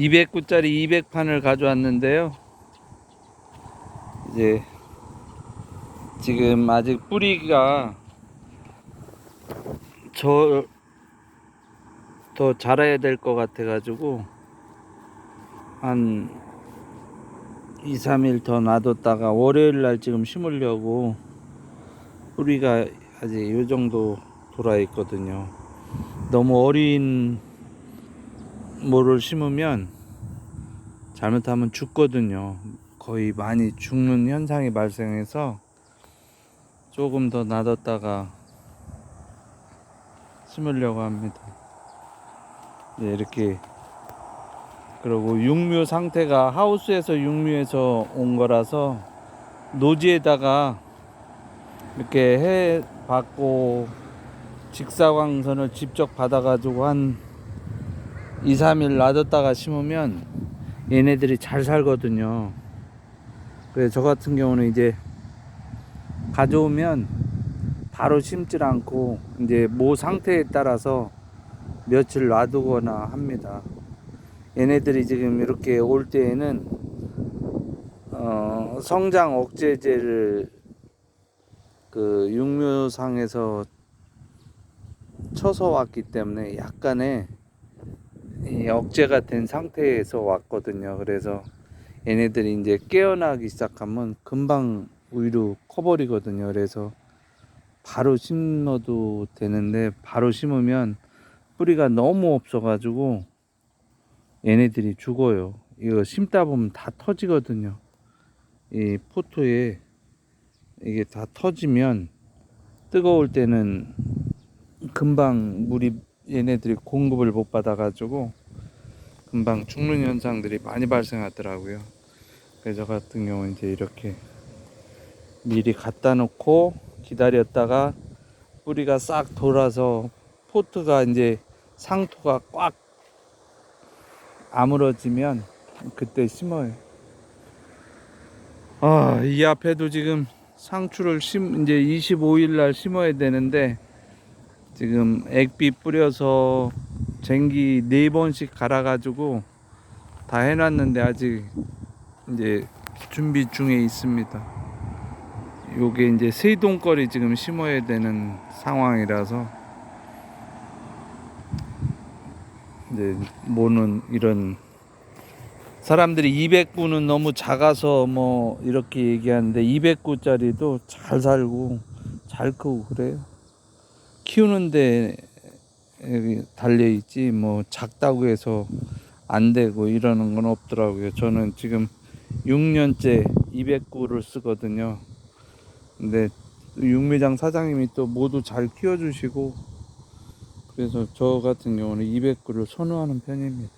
200구짜리 200판을 가져왔는데요. 이제 지금 아직 뿌리가 저 더 자라야 될 것 같아 가지고 한 2, 3일 더 놔뒀다가 월요일 날 지금 심으려고 뿌리가 아직 요 정도 돌아 있거든요. 너무 어린 모를 심으면 잘못하면 죽거든요. 거의 많이 죽는 현상이 발생해서 조금 더 놔뒀다가 심으려고 합니다. 네, 이렇게 그리고 육묘 상태가 하우스에서 육묘에서 온 거라서 노지에다가 이렇게 해 받고 직사광선을 직접 받아가지고 한 2, 3일 놔뒀다가 심으면 얘네들이 잘 살거든요. 그래서 저 같은 경우는 이제 가져오면 바로 심질 않고 이제 모 상태에 따라서 며칠 놔두거나 합니다. 얘네들이 지금 이렇게 올 때에는 어, 성장 억제제를 그 육묘상에서 쳐서 왔기 때문에 약간의 이 억제가 된 상태에서 왔거든요. 그래서 얘네들이 이제 깨어나기 시작하면 금방 위로 커버리거든요. 그래서 바로 심어도 되는데 바로 심으면 뿌리가 너무 없어가지고 얘네들이 죽어요. 이거 심다 보면 다 터지거든요. 이 포토에 이게 다 터지면 뜨거울 때는 금방 물이 얘네들이 공급을 못 받아가지고 금방 죽는 현상들이 많이 발생하더라고요. 그래서 저 같은 경우는 이제 이렇게 미리 갖다 놓고 기다렸다가 뿌리가 싹 돌아서 포트가 이제 상토가 꽉 아물어지면 그때 심어요. 아, 이 앞에도 지금 상추를 심 이제 25일 날 심어야 되는데 지금 액비 뿌려서 쟁기 네 번씩 갈아 가지고 다 해놨는데 아직 이제 준비 중에 있습니다. 요게 이제 세동거리 지금 심어야 되는 상황이라서 이제 모는 이런 사람들이 200구는 너무 작아서 뭐 이렇게 얘기하는데 200구짜리도 잘 살고 잘 크고 그래요. 키우는데 달려 있지 뭐 작다고 해서 안 되고 이러는 건 없더라고요. 저는 지금 6년째 200구를 쓰거든요. 근데 육매장 사장님이 또 모두 잘 키워주시고 그래서 저 같은 경우는 200구를 선호하는 편입니다.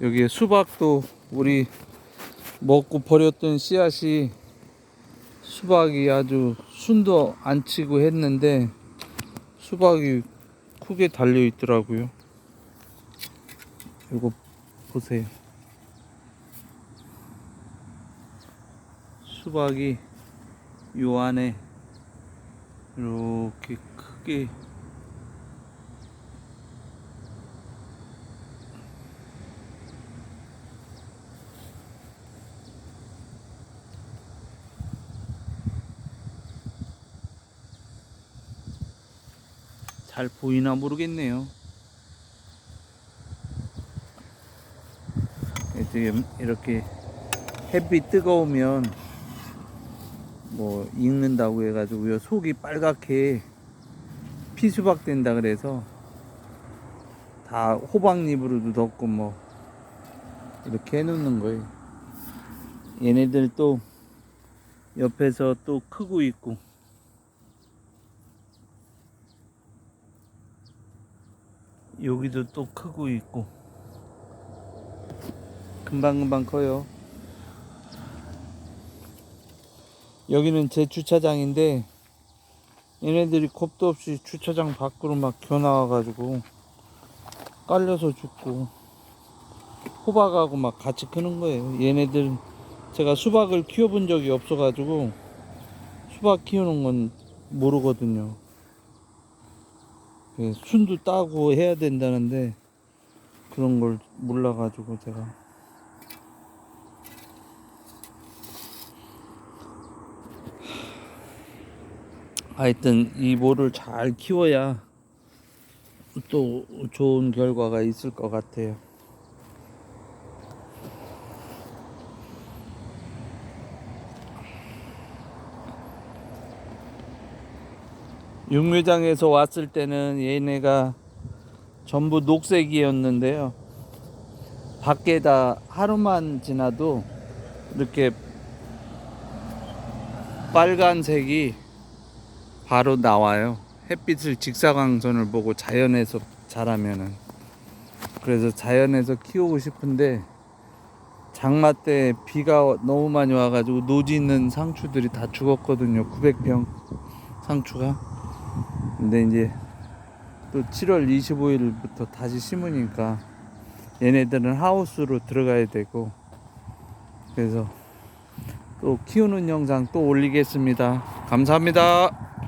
여기에 수박도 우리 먹고 버렸던 씨앗이 수박이 아주 순도 안 치고 했는데 수박이 크게 달려 있더라고요. 이거 보세요. 수박이 요 안에 이렇게 크게 잘 보이나 모르겠네요. 지금 이렇게 햇빛 뜨거우면 뭐 익는다고 해가지고요 속이 빨갛게 피수박 된다 그래서 다 호박잎으로도 덮고 뭐 이렇게 해놓는 거예요 얘네들 또 옆에서 또 크고 있고 여기도 또 크고 있고. 금방금방 커요. 여기는 제 주차장인데 얘네들이 겁도 없이 주차장 밖으로 막 겨나와가지고 깔려서 죽고 호박하고 막 같이 크는 거예요. 얘네들 제가 수박을 키워본 적이 없어가지고 수박 키우는 건 모르거든요. 그 순도 따고 해야 된다는데 그런 걸 몰라가지고 제가 하여튼 이 모를 잘 키워야 또 좋은 결과가 있을 것 같아요. 육묘장에서 왔을 때는 얘네가 전부 녹색이었는데요. 밖에다 하루만 지나도 이렇게 빨간색이 바로 나와요. 햇빛을 직사광선을 보고 자연에서 자라면은 그래서 자연에서 키우고 싶은데 장마 때 비가 너무 많이 와가지고 노지 있는 상추들이 다 죽었거든요. 900평 상추가. 근데 이제 또 7월 25일부터 다시 심으니까 얘네들은 하우스로 들어가야 되고 그래서 또 키우는 영상 또 올리겠습니다. 감사합니다.